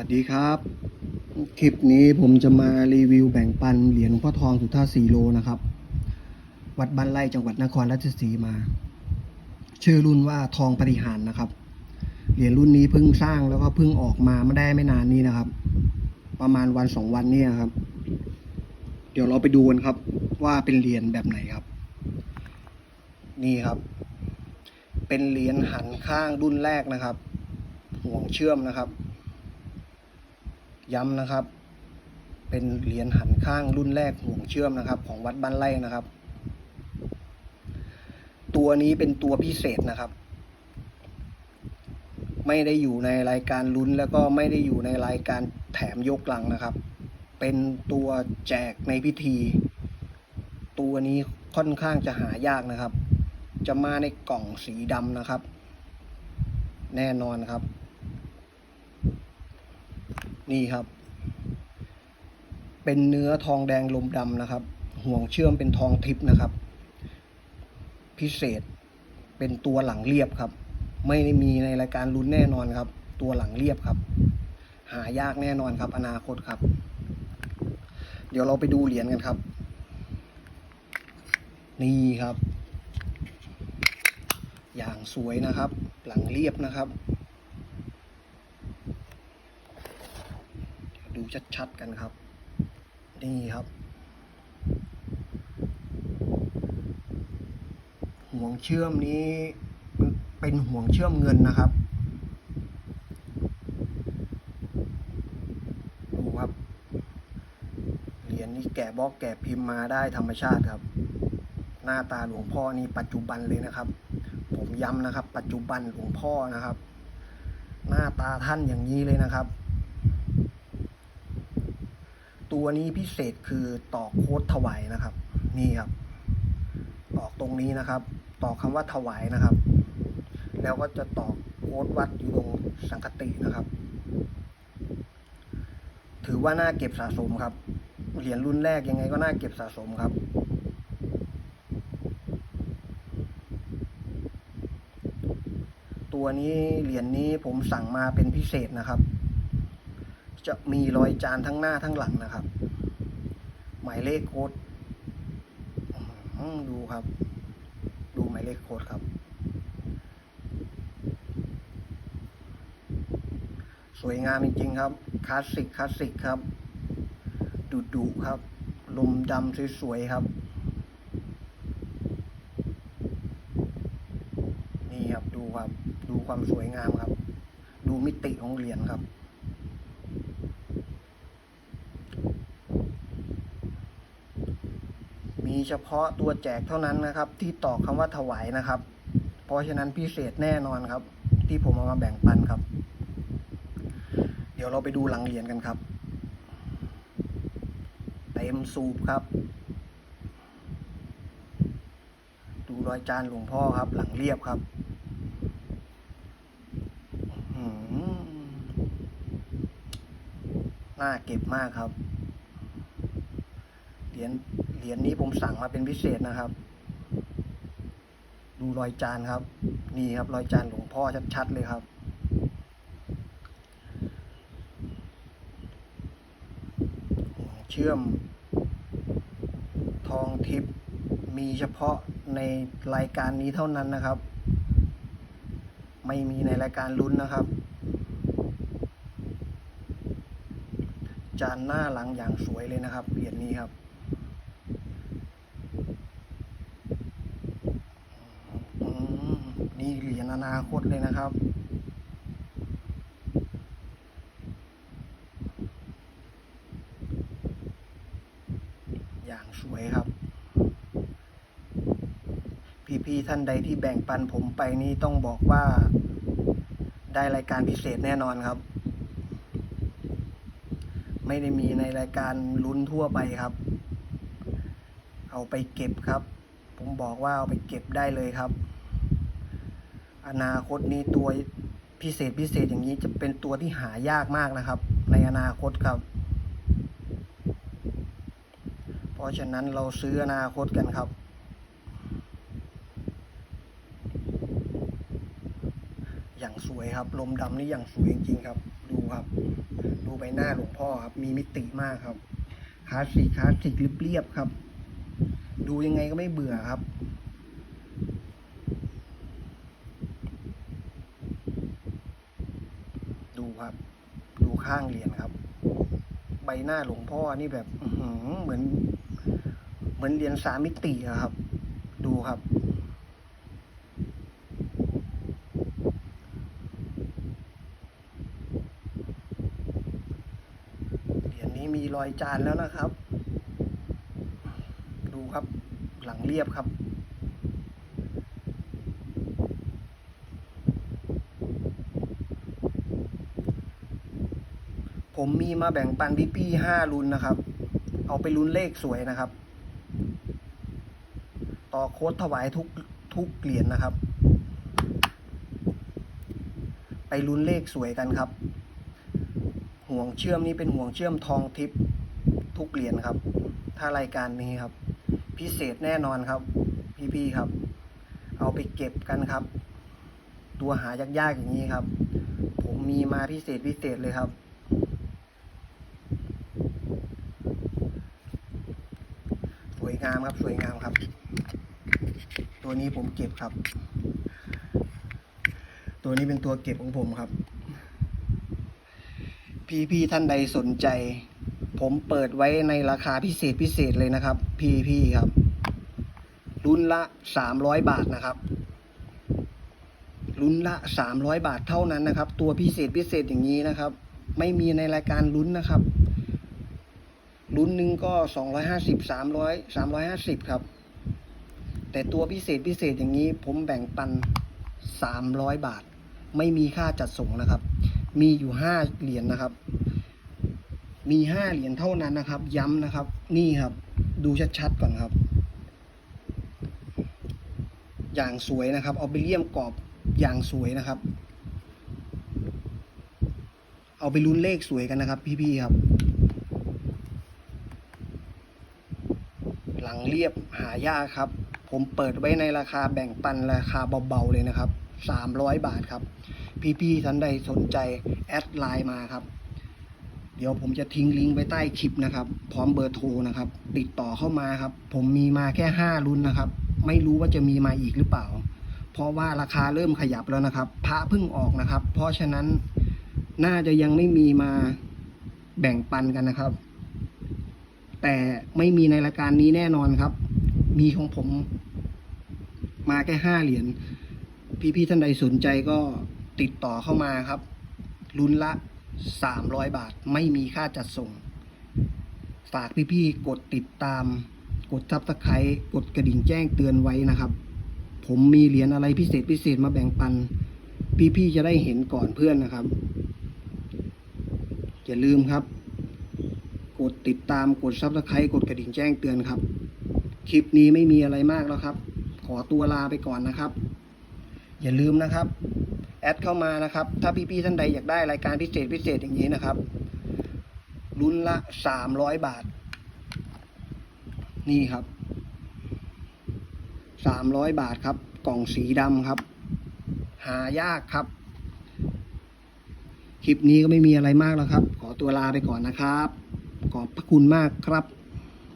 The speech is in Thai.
วัสดีครับ คลิปนี้ผมจะมารีวิวแบ่งปันเหรียญหลวงพ่อทองสุท่าสีโลนะครับ วัดบ้านไร่จังหวัดนครราชสีมา ชื่อรุ่นว่าทองปฏิหารนะครับ เหรียญรุ่นนี้เพิ่งสร้างแล้วก็เพิ่งออกมาไม่ได้ไม่นานนี้นะครับ ประมาณวันสองวันเนี่ยครับ เดี๋ยวเราไปดูกันครับ ว่าเป็นเหรียญแบบไหนครับ นี่ครับ เป็นเหรียญหันข้างรุ่นแรกนะครับ ห่วงเชื่อมนะครับ ย้ำนะครับ เป็นเหรียญหันข้างรุ่นแรกห่วงเชื่อมนะครับ ของวัดบ้านไร่นะครับ ตัวนี้เป็นตัวพิเศษนะครับ ไม่ได้อยู่ในรายการลุ้นแล้วก็ไม่ได้อยู่ในรายการแถมยกลังนะครับ เป็นตัวแจกในพิธี ตัวนี้ค่อนข้างจะหายากนะครับ จะมาในกล่องสีดำนะครับ แน่นอนครับ นี่ครับ เป็นเนื้อทองแดงลมดำนะครับ ห่วงเชื่อมเป็นทองทิพย์นะครับ พิเศษ เป็นตัวหลังเรียบครับ ไม่ได้มีในรายการลุ้นแน่นอนครับ ตัวหลังเรียบครับ หายากแน่นอนครับ อนาคตครับ เดี๋ยวเราไปดูเหรียญกันครับ นี่ครับ อย่างสวยนะครับ หลังเรียบนะครับ ดู ชัดๆกันครับ นี่ครับ ห่วงเชื่อมนี้เป็นห่วงเชื่อมเงินนะครับดูครับเหรียญนี้แกะบล็อกแกะพิมพ์มาได้ธรรมชาติครับ หน้าตาหลวงพ่อนี่ปัจจุบันเลยนะครับ ผมย้ำนะครับ ปัจจุบันหลวงพ่อนะครับ หน้าตาท่านอย่างนี้เลยนะครับ ตัวนี้พิเศษคือตอกโค้ดถวายนะครับ นี่ครับตอกตรงนี้นะครับตอกคำว่าถวายนะครับ แล้วก็จะตอกโค้ดวัดอยู่ตรงสังคตินะครับ ถือว่าน่าเก็บสะสมครับ เหรียญรุ่นแรกยังไงก็น่าเก็บสะสมครับตัวนี้เหรียญนี้ผมสั่งมาเป็นพิเศษนะครับ จะมีรอยจานทั้งหน้าทั้งหลังนะครับ หมายเลขโค้ดดูครับ ดูหมายเลขโค้ดครับ สวยงามจริงๆครับ คลาสสิกคลาสสิกครับดุดุครับ ลมดำสวยๆครับ นี่ครับดูครับ ดูความสวยงามครับ ดูมิติของเหรียญครับ มีเฉพาะตัวแจกเท่านั้นนะครับ ที่ตอกคำว่าถวายนะครับ เพราะฉะนั้นพิเศษแน่นอนครับ ที่ผมเอามาแบ่งปันครับ เดี๋ยวเราไปดูหลังเหรียญกันครับเต็มสูบครับ ดูรอยจานหลวงพ่อครับ หลังเรียบครับอื้อหือน่าเก็บมากครับ เหรียญ เหรียญนี้ผมสั่งมาเป็นพิเศษนะครับ ดูรอยจานครับ นี่ครับรอยจานหลวงพ่อชัดๆเลยครับ เชื่อม ทองทิพย์มีเฉพาะในรายการนี้เท่านั้นนะครับ ไม่มีในรายการลุ้นนะครับ จานหน้าหลังอย่างสวยเลยนะครับเหรียญนี้ครับ อื มีเหรียญอนาคตเลยนะครับ อย่างสวยครับ พี่ๆท่านใดที่แบ่งปันผมไปนี่ต้องบอกว่า ได้รายการพิเศษแน่นอนครับ ไม่ได้มีในรายการลุ้นทั่วไปครับ เอาไปเก็บครับ ผมบอกว่าเอาไปเก็บได้เลยครับ อนาคตนี้ตัวพิเศษพิเศษอย่างนี้จะเป็นตัวที่หายากมากนะครับ ในอนาคตครับ เพราะฉะนั้นเราซื้ออนาคตกันครับ อย่างสวยครับ ลมดำนี่อย่างสวยจริงๆครับ ดูครับ ดูใบหน้าหลวงพ่อครับ มีมิติมากครับคลาสสิกคลาสสิกเรียบๆครับ ดูยังไงก็ไม่เบื่อครับ ครับ ดูข้างเหรียญครับ ใบหน้าหลวงพ่อนี่แบบเหมือน เหมือนเหรียญสามมิติอะครับ ดูครับเหรียญนี้มีรอยจานแล้วนะครับ ดูครับ หลังเรียบครับ ผมมีมาแบ่งปันพี่พี่ๆห้ารุ่นนะครับ เอาไปลุ้นเลขสวยนะครับ ต่อโค้ดถวายทุกทุกเหรียญนะครับ ไปลุ้นเลขสวยกันครับ ห่วงเชื่อมนี้เป็นห่วงเชื่อมทองทิพย์ทุกเหรียญครับ ถ้ารายการนี้ครับ พิเศษแน่นอนครับ พี่ๆครับ เอาไปเก็บกันครับ ตัวหายากๆอย่างนี้ครับ ผมมีมาพิเศษพิเศษเลยครับ ส วยงามครับ สวยงามครับ ตัวนี้ผมเก็บครับ ตัวนี้เป็นตัวเก็บของผมครับ พี่พี่ท่านใดสนใจ ผมเปิดไว้ในราคาพิเศษพิเศษเลยนะครับ พี่พี่ครับรุ่นละสามร้อยบาทนะครับรุ่นละสามร้อยบาทเท่านั้นนะครับ ตัวพิเศษพิเศษอย่างนี้นะครับ ไม่มีในรายการลุ้นนะครับ รุ่นหนึ่งก็สองร้อยห้าสิบสามร้อยสามร้อยห้าสิบครับ แต่ตัวพิเศษพิเศษอย่างนี้ผมแบ่งปันสามร้อยบาท ไม่มีค่าจัดส่งนะครับ มีอยู่ห้าเหรียญนะครับ มีห้าเหรียญเท่านั้นนะครับ ย้ำนะครับ นี่ครับ ดูชัดๆก่อนครับ อย่างสวยนะครับ เอาไปเลี่ยมกรอบอย่างสวยนะครับ เอาไปลุ้นเลขสวยกันนะครับ พี่ๆครับ หลัง เรียบหายากครับ ผมเปิดไว้ในราคาแบ่งปันราคาเบาๆเลยนะครับ 300 บาทครับ พี่ๆท่านใดสนใจแอดไลน์มาครับ เดี๋ยวผมจะทิ้งลิงก์ไว้ใต้คลิปนะครับ พร้อมเบอร์โทรนะครับ ติดต่อเข้ามาครับ ผมมีมาแค่ 5 รุ่นนะครับ ไม่รู้ว่าจะมีมาอีกหรือเปล่า เพราะว่าราคาเริ่มขยับแล้วนะครับพระเพิ่งออกนะครับ เพราะฉะนั้นน่าจะยังไม่มีมาแบ่งปันกันนะครับ แต่ไม่มีในรายการนี้แน่นอนครับ มีของผม มาแค่ห้าเหรียญ พี่ๆท่านใดสนใจก็ติดต่อเข้ามาครับรุ่นละสามร้อยบาท ไม่มีค่าจัดส่ง ฝากพี่ๆกดติดตาม กดซับสไครต์กดกระดิ่งแจ้งเตือนไว้นะครับ ผมมีเหรียญอะไรพิเศษพิเศษมาแบ่งปัน พี่ๆจะได้เห็นก่อนเพื่อนนะครับ อย่าลืมครับ กดติดตามกดซับสไครต์กดกระดิ่งแจ้งเตือนครับ คลิปนี้ไม่มีอะไรมากแล้วครับ ขอตัวลาไปก่อนนะครับ อย่าลืมนะครับ แอดเข้ามานะครับ ถ้าพี่ๆท่านใดอยากได้รายการพิเศษพิเศษอย่างนี้นะครับรุ่นละสามร้อยบาท นี่ครับสามร้อยบาทครับ กล่องสีดำครับ หายากครับ คลิปนี้ก็ไม่มีอะไรมากแล้วครับ ขอตัวลาไปก่อนนะครับ อบพระคุณมากครับ